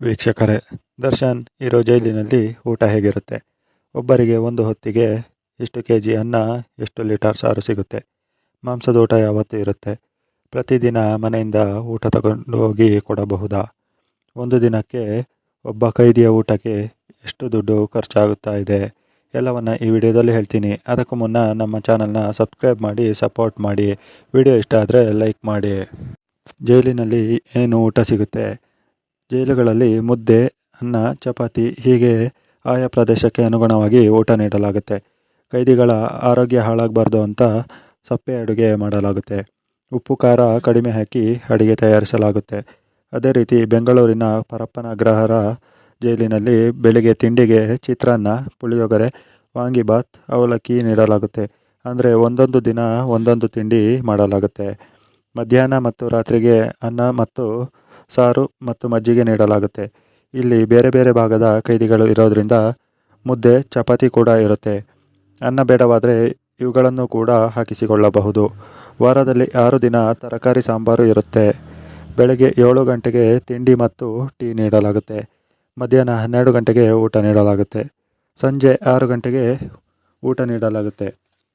ವೀಕ್ಷಕರೇ, ದರ್ಶನ್ ಇರೋ ಜೈಲಿನಲ್ಲಿ ಊಟ ಹೇಗಿರುತ್ತೆ? ಒಬ್ಬರಿಗೆ ಒಂದು ಹೊತ್ತಿಗೆ ಎಷ್ಟು ಕೆ ಜಿ ಅನ್ನ, ಎಷ್ಟು ಲೀಟರ್ ಸಾರು ಸಿಗುತ್ತೆ? ಮಾಂಸದ ಊಟ ಯಾವತ್ತೂ ಇರುತ್ತೆ. ಪ್ರತಿದಿನ ಮನೆಯಿಂದ ಊಟ ತಗೊಂಡು ಹೋಗಿ ಕೊಡಬಹುದಾ? ಒಂದು ದಿನಕ್ಕೆ ಒಬ್ಬ ಕೈದಿಯ ಊಟಕ್ಕೆ ಎಷ್ಟು ದುಡ್ಡು ಖರ್ಚಾಗುತ್ತಾ ಇದೆ? ಎಲ್ಲವನ್ನು ಈ ವಿಡಿಯೋದಲ್ಲಿ ಹೇಳ್ತೀನಿ. ಅದಕ್ಕೂ ಮುನ್ನ ನಮ್ಮ ಚಾನಲ್ನ ಸಬ್ಸ್ಕ್ರೈಬ್ ಮಾಡಿ, ಸಪೋರ್ಟ್ ಮಾಡಿ. ವಿಡಿಯೋ ಇಷ್ಟ ಆದರೆ ಲೈಕ್ ಮಾಡಿ. ಜೈಲಿನಲ್ಲಿ ಏನು ಊಟ ಸಿಗುತ್ತೆ? ಜೈಲುಗಳಲ್ಲಿ ಮುದ್ದೆ, ಅನ್ನ, ಚಪಾತಿ ಹೀಗೆ ಆಯಾ ಪ್ರದೇಶಕ್ಕೆ ಅನುಗುಣವಾಗಿ ಊಟ ನೀಡಲಾಗುತ್ತೆ. ಕೈದಿಗಳ ಆರೋಗ್ಯ ಹಾಳಾಗಬಾರ್ದು ಅಂತ ಸಪ್ಪೆ ಅಡುಗೆ ಮಾಡಲಾಗುತ್ತೆ. ಉಪ್ಪು, ಖಾರ ಕಡಿಮೆ ಹಾಕಿ ಅಡುಗೆ ತಯಾರಿಸಲಾಗುತ್ತೆ. ಅದೇ ರೀತಿ ಬೆಂಗಳೂರಿನ ಪರಪ್ಪನ ಗ್ರಹರ ಜೈಲಿನಲ್ಲಿ ಬೆಳಿಗ್ಗೆ ತಿಂಡಿಗೆ ಚಿತ್ರಾನ್ನ, ಪುಳಿಯೋಗರೆ ವಾಂಗಿಬಾತ್ ಅವಲಕ್ಕಿ ನೀಡಲಾಗುತ್ತೆ. ಅಂದರೆ ಒಂದೊಂದು ದಿನ ಒಂದೊಂದು ತಿಂಡಿ ಮಾಡಲಾಗುತ್ತೆ. ಮಧ್ಯಾಹ್ನ ಮತ್ತು ರಾತ್ರಿಗೆ ಅನ್ನ ಮತ್ತು ಸಾರು ಮತ್ತು ಮಜ್ಜಿಗೆ ನೀಡಲಾಗುತ್ತೆ. ಇಲ್ಲಿ ಬೇರೆ ಬೇರೆ ಭಾಗದ ಕೈದಿಗಳು ಇರೋದರಿಂದ ಮುದ್ದೆ, ಚಪಾತಿ ಕೂಡ ಇರುತ್ತೆ. ಅನ್ನ ಬೇಡವಾದರೆ ಇವುಗಳನ್ನು ಕೂಡ ಹಾಕಿಸಿಕೊಳ್ಳಬಹುದು. ವಾರದಲ್ಲಿ ಆರು ದಿನ ತರಕಾರಿ ಸಾಂಬಾರು ಇರುತ್ತೆ. ಬೆಳಗ್ಗೆ ಏಳು ಗಂಟೆಗೆ ತಿಂಡಿ ಮತ್ತು ಟೀ ನೀಡಲಾಗುತ್ತೆ. ಮಧ್ಯಾಹ್ನ ಹನ್ನೆರಡು ಗಂಟೆಗೆ ಊಟ ನೀಡಲಾಗುತ್ತೆ. ಸಂಜೆ ಆರು ಗಂಟೆಗೆ ಊಟ ನೀಡಲಾಗುತ್ತೆ.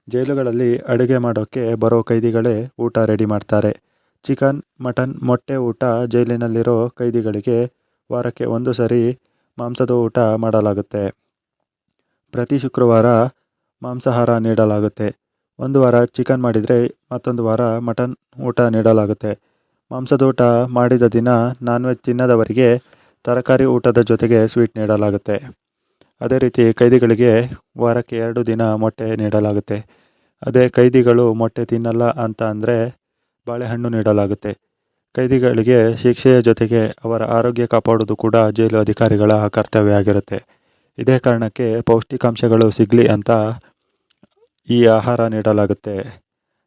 ಜೈಲುಗಳಲ್ಲಿ ಅಡುಗೆ ಮಾಡೋಕ್ಕೆ ಬರೋ ಕೈದಿಗಳೇ ಊಟ ರೆಡಿ ಮಾಡ್ತಾರೆ. ಚಿಕನ್, ಮಟನ್, ಮೊಟ್ಟೆ ಊಟ ಜೈಲಿನಲ್ಲಿರೋ ಕೈದಿಗಳಿಗೆ ವಾರಕ್ಕೆ ಒಂದು ಸರಿ ಮಾಂಸದ ಊಟ ಮಾಡಲಾಗುತ್ತೆ. ಪ್ರತಿ ಶುಕ್ರವಾರ ಮಾಂಸಾಹಾರ ನೀಡಲಾಗುತ್ತೆ. ಒಂದು ವಾರ ಚಿಕನ್ ಮಾಡಿದರೆ ಮತ್ತೊಂದು ವಾರ ಮಟನ್ ಊಟ ನೀಡಲಾಗುತ್ತೆ. ಮಾಂಸದ ಊಟ ಮಾಡಿದ ದಿನ ನಾನ್ ವೆಜ್ ತಿನ್ನದವರಿಗೆ ತರಕಾರಿ ಊಟದ ಜೊತೆಗೆ ಸ್ವೀಟ್ ನೀಡಲಾಗುತ್ತೆ. ಅದೇ ರೀತಿ ಕೈದಿಗಳಿಗೆ ವಾರಕ್ಕೆ ಎರಡು ದಿನ ಮೊಟ್ಟೆ ನೀಡಲಾಗುತ್ತೆ. ಅದೇ ಕೈದಿಗಳು ಮೊಟ್ಟೆ ತಿನ್ನಲ್ಲ ಅಂತ ಅಂದರೆ ಬಾಳೆಹಣ್ಣು ನೀಡಲಾಗುತ್ತೆ. ಕೈದಿಗಳಿಗೆ ಶಿಕ್ಷೆಯ ಜೊತೆಗೆ ಅವರ ಆರೋಗ್ಯ ಕಾಪಾಡುವುದು ಕೂಡ ಜೈಲು ಅಧಿಕಾರಿಗಳ ಕರ್ತವ್ಯ ಆಗಿರುತ್ತೆ ಇದೇ ಕಾರಣಕ್ಕೆ ಪೌಷ್ಟಿಕಾಂಶಗಳು ಸಿಗಲಿ ಅಂತ ಈ ಆಹಾರ ನೀಡಲಾಗುತ್ತೆ.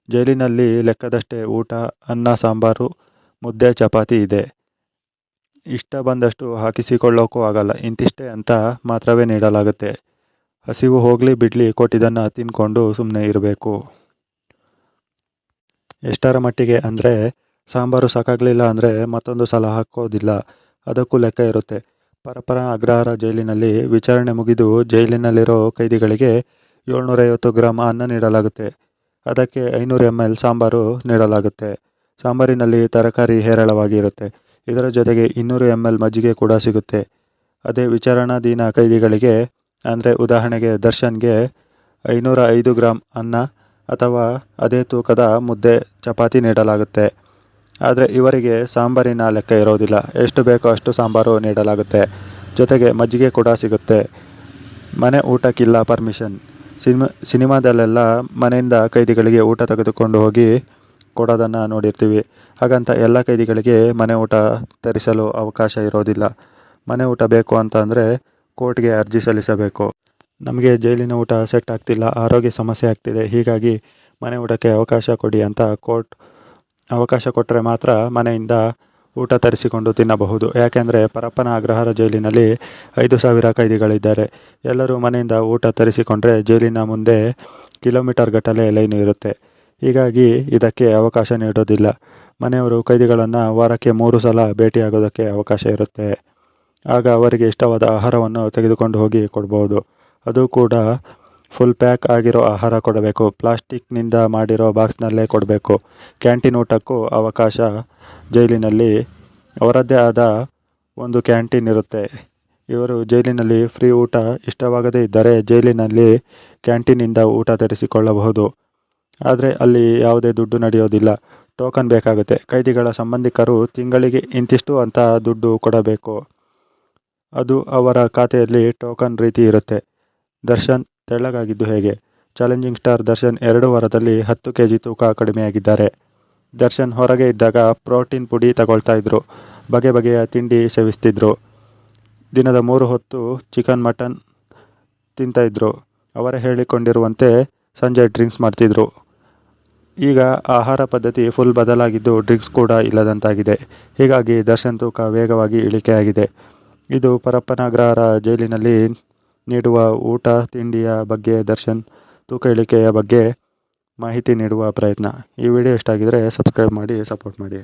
ಜೈಲಿನಲ್ಲಿ ಲೆಕ್ಕದಷ್ಟೇ ಊಟ, ಅನ್ನ, ಸಾಂಬಾರು, ಮುದ್ದೆ, ಚಪಾತಿ ಇದೆ. ಇಷ್ಟ ಬಂದಷ್ಟು ಹಾಕಿಸಿಕೊಳ್ಳೋಕ್ಕೂ ಆಗಲ್ಲ, ಇಂತಿಷ್ಟೇ ಅಂತ ಮಾತ್ರವೇ ನೀಡಲಾಗುತ್ತೆ. ಹಸಿವು ಹೋಗಲಿ ಬಿಡಲಿ ಕೊಟ್ಟಿದ್ದನ್ನು ತಿನ್ಕೊಂಡು ಸುಮ್ಮನೆ ಇರಬೇಕು. ಎಷ್ಟರ ಮಟ್ಟಿಗೆ ಅಂದರೆ ಸಾಂಬಾರು ಸಾಕಾಗಲಿಲ್ಲ ಅಂದರೆ ಮತ್ತೊಂದು ಸಲ ಹಾಕೋದಿಲ್ಲ. ಅದಕ್ಕೂ ಲೆಕ್ಕ ಇರುತ್ತೆ. ಪರಪರ ಅಗ್ರಹಾರ ಜೈಲಿನಲ್ಲಿ ವಿಚಾರಣೆ ಮುಗಿದು ಜೈಲಿನಲ್ಲಿರೋ ಕೈದಿಗಳಿಗೆ ಏಳ್ನೂರೈವತ್ತು ಗ್ರಾಮ್ ಅನ್ನ ನೀಡಲಾಗುತ್ತೆ. ಅದಕ್ಕೆ ಐನೂರು ಎಂ ಎಲ್ ಸಾಂಬಾರು ನೀಡಲಾಗುತ್ತೆ. ಸಾಂಬಾರಿನಲ್ಲಿ ತರಕಾರಿ ಹೇರಳವಾಗಿ ಇರುತ್ತೆ. ಇದರ ಜೊತೆಗೆ ಇನ್ನೂರು ಎಂ ಎಲ್ ಮಜ್ಜಿಗೆ ಕೂಡ ಸಿಗುತ್ತೆ. ಅದೇ ವಿಚಾರಣಾಧೀನ ಕೈದಿಗಳಿಗೆ, ಅಂದರೆ ಉದಾಹರಣೆಗೆ ದರ್ಶನ್ಗೆ ಐನೂರ ಐದು ಗ್ರಾಮ್ ಅನ್ನ ಅಥವಾ ಅದೇ ತೂಕದ ಮುದ್ದೆ ಚಪಾತಿ ನೀಡಲಾಗುತ್ತೆ. ಆದರೆ ಇವರಿಗೆ ಸಾಂಬಾರಿನ ಲೆಕ್ಕ ಇರೋದಿಲ್ಲ. ಎಷ್ಟು ಬೇಕೋ ಅಷ್ಟು ಸಾಂಬಾರು ನೀಡಲಾಗುತ್ತೆ. ಜೊತೆಗೆ ಮಜ್ಜಿಗೆ ಕೂಡ ಸಿಗುತ್ತೆ. ಮನೆ ಊಟಕ್ಕಿಲ್ಲ ಪರ್ಮಿಷನ್. ಸಿನಿಮಾ, ಸಿನಿಮಾದಲ್ಲೆಲ್ಲ ಮನೆಯಿಂದ ಕೈದಿಗಳಿಗೆ ಊಟ ತೆಗೆದುಕೊಂಡು ಹೋಗಿ ಕೊಡೋದನ್ನು ನೋಡಿರ್ತೀವಿ. ಹಾಗಂತ ಎಲ್ಲ ಕೈದಿಗಳಿಗೆ ಮನೆ ಊಟ ತರಿಸಲು ಅವಕಾಶ ಇರೋದಿಲ್ಲ. ಮನೆ ಊಟ ಬೇಕು ಅಂತ ಅಂದರೆ ಕೋರ್ಟ್ಗೆ ಅರ್ಜಿ ಸಲ್ಲಿಸಬೇಕು. ನಮಗೆ ಜೈಲಿನ ಊಟ ಸೆಟ್ ಆಗ್ತಿಲ್ಲ, ಆರೋಗ್ಯ ಸಮಸ್ಯೆ ಆಗ್ತಿದೆ, ಹೀಗಾಗಿ ಮನೆ ಊಟಕ್ಕೆ ಅವಕಾಶ ಕೊಡಿ ಅಂತ ಕೋರ್ಟ್ ಅವಕಾಶ ಕೊಟ್ಟರೆ ಮಾತ್ರ ಮನೆಯಿಂದ ಊಟ ತರಿಸಿಕೊಂಡು ತಿನ್ನಬಹುದು. ಯಾಕೆಂದರೆ ಪರಪ್ಪನ ಅಗ್ರಹಾರ ಜೈಲಿನಲ್ಲಿ ಐದು ಸಾವಿರ ಕೈದಿಗಳಿದ್ದಾರೆ. ಎಲ್ಲರೂ ಮನೆಯಿಂದ ಊಟ ತರಿಸಿಕೊಂಡ್ರೆ ಜೈಲಿನ ಮುಂದೆ ಕಿಲೋಮೀಟರ್ ಗಟ್ಟಲೆ ಲೈನು ಇರುತ್ತೆ. ಹೀಗಾಗಿ ಇದಕ್ಕೆ ಅವಕಾಶ ನೀಡೋದಿಲ್ಲ. ಮನೆಯವರು ಕೈದಿಗಳನ್ನು ವಾರಕ್ಕೆ ಮೂರು ಸಲ ಭೇಟಿಯಾಗೋದಕ್ಕೆ ಅವಕಾಶ ಇರುತ್ತೆ. ಆಗ ಅವರಿಗೆ ಇಷ್ಟವಾದ ಆಹಾರವನ್ನು ತೆಗೆದುಕೊಂಡು ಹೋಗಿ ಕೊಡ್ಬೋದು. ಅದು ಕೂಡ ಫುಲ್ ಪ್ಯಾಕ್ ಆಗಿರೋ ಆಹಾರ ಕೊಡಬೇಕು. ಪ್ಲಾಸ್ಟಿಕ್ನಿಂದ ಮಾಡಿರೋ ಬಾಕ್ಸ್ನಲ್ಲೇ ಕೊಡಬೇಕು. ಕ್ಯಾಂಟೀನ್ ಊಟಕ್ಕೂ ಅವಕಾಶ ಜೈಲಿನಲ್ಲಿ. ಅವರದ್ದೇ ಆದ ಒಂದು ಕ್ಯಾಂಟೀನ್ ಇರುತ್ತೆ. ಇವರು ಜೈಲಿನಲ್ಲಿ ಫ್ರೀ ಊಟ ಇಷ್ಟವಾಗದೇ ಇದ್ದರೆ ಜೈಲಿನಲ್ಲಿ ಕ್ಯಾಂಟೀನಿಂದ ಊಟ ತರಿಸಿಕೊಳ್ಳಬಹುದು. ಆದರೆ ಅಲ್ಲಿ ಯಾವುದೇ ದುಡ್ಡು ನಡೆಯೋದಿಲ್ಲ. ಟೋಕನ್ ಬೇಕಾಗುತ್ತೆ. ಕೈದಿಗಳ ಸಂಬಂಧಿಕರು ತಿಂಗಳಿಗೆ ಇಂತಿಷ್ಟು ಅಂತ ದುಡ್ಡು ಕೊಡಬೇಕು. ಅದು ಅವರ ಖಾತೆಯಲ್ಲಿ ಟೋಕನ್ ರೀತಿ ಇರುತ್ತೆ. ದರ್ಶನ್ ತೆಳ್ಳಗಾಗಿದ್ದು ಹೇಗೆ? ಚಾಲೆಂಜಿಂಗ್ ಸ್ಟಾರ್ ದರ್ಶನ್ ಎರಡು ವಾರದಲ್ಲಿ ಹತ್ತು ಕೆ ಜಿ ತೂಕ ಕಡಿಮೆಯಾಗಿದ್ದಾರೆ. ದರ್ಶನ್ ಹೊರಗೆ ಇದ್ದಾಗ ಪ್ರೋಟೀನ್ ಪುಡಿ ತಗೊಳ್ತಾ ಇದ್ರು. ಬಗೆ ಬಗೆಯ ತಿಂಡಿ ಸೇವಿಸ್ತಿದ್ರು. ದಿನದ ಮೂರು ಹೊತ್ತು ಚಿಕನ್ ಮಟನ್ ತಿಂತಾಯಿದ್ರು ಅವರೇ ಹೇಳಿಕೊಂಡಿರುವಂತೆ ಸಂಜೆ ಡ್ರಿಂಕ್ಸ್ ಮಾಡ್ತಿದ್ರು. ಈಗ ಆಹಾರ ಪದ್ಧತಿ ಫುಲ್ ಬದಲಾಗಿದ್ದು ಡ್ರಿಂಕ್ಸ್ ಕೂಡ ಇಲ್ಲದಂತಾಗಿದೆ. ಹೀಗಾಗಿ ದರ್ಶನ್ ತೂಕ ವೇಗವಾಗಿ ಇಳಿಕೆಯಾಗಿದೆ. ಇದು ಪರಪ್ಪನಗ್ರಹರ ಜೈಲಿನಲ್ಲಿ ನೀಡುವ ಊಟ, ತಿಂಡಿಯ ಬಗ್ಗೆ, ದರ್ಶನ್ ತೂಕ ಇಳಿಕೆಯ ಬಗ್ಗೆ ಮಾಹಿತಿ ನೀಡುವ ಪ್ರಯತ್ನ. ಈ ವಿಡಿಯೋ ಇಷ್ಟ ಸಬ್ಸ್ಕ್ರೈಬ್ ಮಾಡಿ ಸಪೋರ್ಟ್ ಮಾಡಿ.